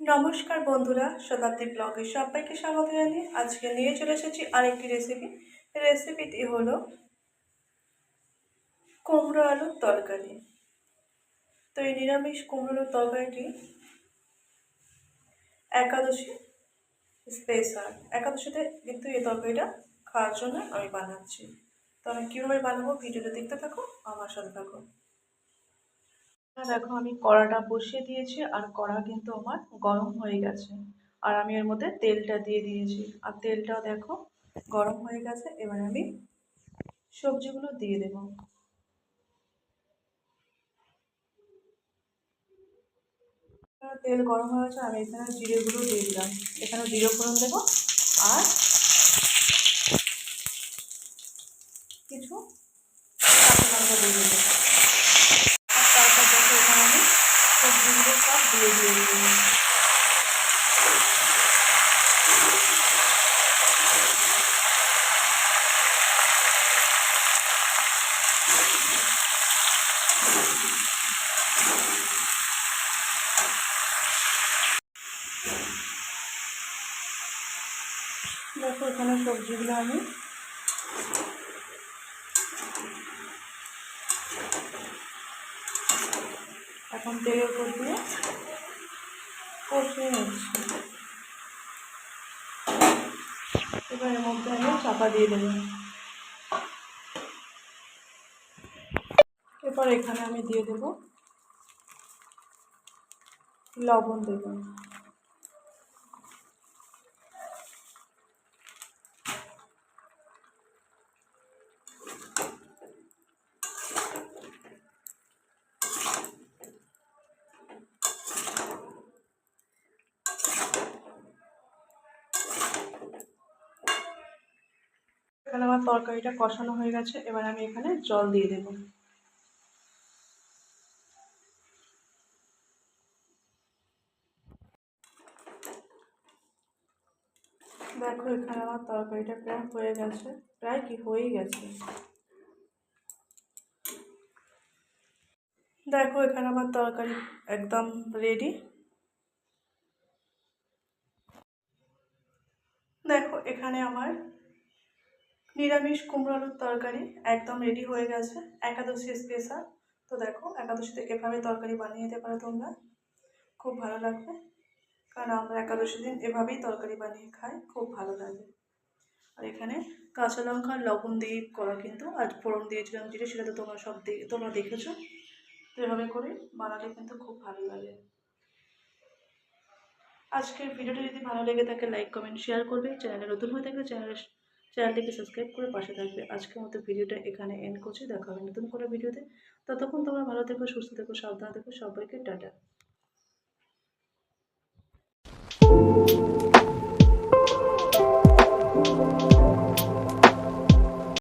নমস্কার বন্ধুরা, শতাব্দী ব্লগে সবাইকে স্বাগত জানিয়ে আজকে নিয়ে চলে এসেছি আরেকটি রেসিপি রেসিপিটি হলো কুমড়ো আলুর তরকারি। তো এই নিরামিষ কুমড়ো তরকারিটি একাদশী স্পেশাল একাদশীতে কিন্তু এই তরকারিটা খাওয়ার জন্য আমি বানাচ্ছি। তো আমি কীভাবে বানাবো ভিডিওটা দেখতে থাকো, আমার সাথে থাকো। দেখো, আমি কড়াটা বসিয়ে দিয়েছি, আর কড়া কিন্তু আমার গরম হয়ে গেছে। আর আমি এর মধ্যে তেলটা দিয়ে দিয়েছি। আর তেলটাও দেখো, গরম হয়ে গেছে, এবার আমি সবজিগুলো দিয়ে দেব। তেল গরম হয়ে গেছে, আমি এখানে জিরেগুলো দিয়ে দিলাম। এখানে জিরে ফোড়ন দেবো, আর কিছু কাঁচা লঙ্কা দিয়ে দেবো তারপর দেখো এখানে আমি সবজিগুলো সব দেখো এখানে সবজিগুলো আমি এখন তেলের উপর দিয়ে কষিয়ে এবার এর মধ্যে আমি চাপা দিয়ে দেবো। এরপর এখানে আমি দিয়ে দেব লবণ দেব। এখানে আমার তরকারিটা কষানো হয়ে গেছে, এবার আমি এখানে জল দিয়ে দেব। দেখো, এখানে আমার তরকারিটা প্রায় হয়ে গেছে, প্রায় কি হয়েই গেছে। দেখো, এখানে আমার তরকারি একদম রেডি দেখো, এখানে আমার নিরামিষ কুমড়ো আলুর তরকারি একদম রেডি হয়ে গেছে। একাদশী স্পেশাল তো দেখো একাদশীতে এভাবে তরকারি বানিয়ে দিতে পারো তোমরা। খুব ভালো লাগবে। কারণ আমরা একাদশী দিন এভাবেই তরকারি বানিয়ে খাই, খুব ভালো লাগে। আর এখানে কাঁচা লঙ্কা, লবণ দিয়ে করা কিন্তু আজ ফোড়ন দিয়েছিলাম যেটা সেটা তো তোমরা সব তোমরা দেখেছ। তো এভাবে করে বানালে কিন্তু খুব ভালো লাগে। আজকের ভিডিওটা যদি ভালো লেগে থাকে লাইক কমেন্ট শেয়ার করবে। চ্যানেলে নতুন হয়ে থাকলে চ্যানেলের চ্যানেলটিকে সাবস্ক্রাইব করে পাশে থাকবে। আজকের মতো ভিডিওটা এখানে এন্ড করছি। দেখা হবে নতুন কোনো ভিডিওতে। ততক্ষণ তোমরা ভালো থেকো, সুস্থ থেকো, সাবধানে থেকো। সবাইকে টাটা।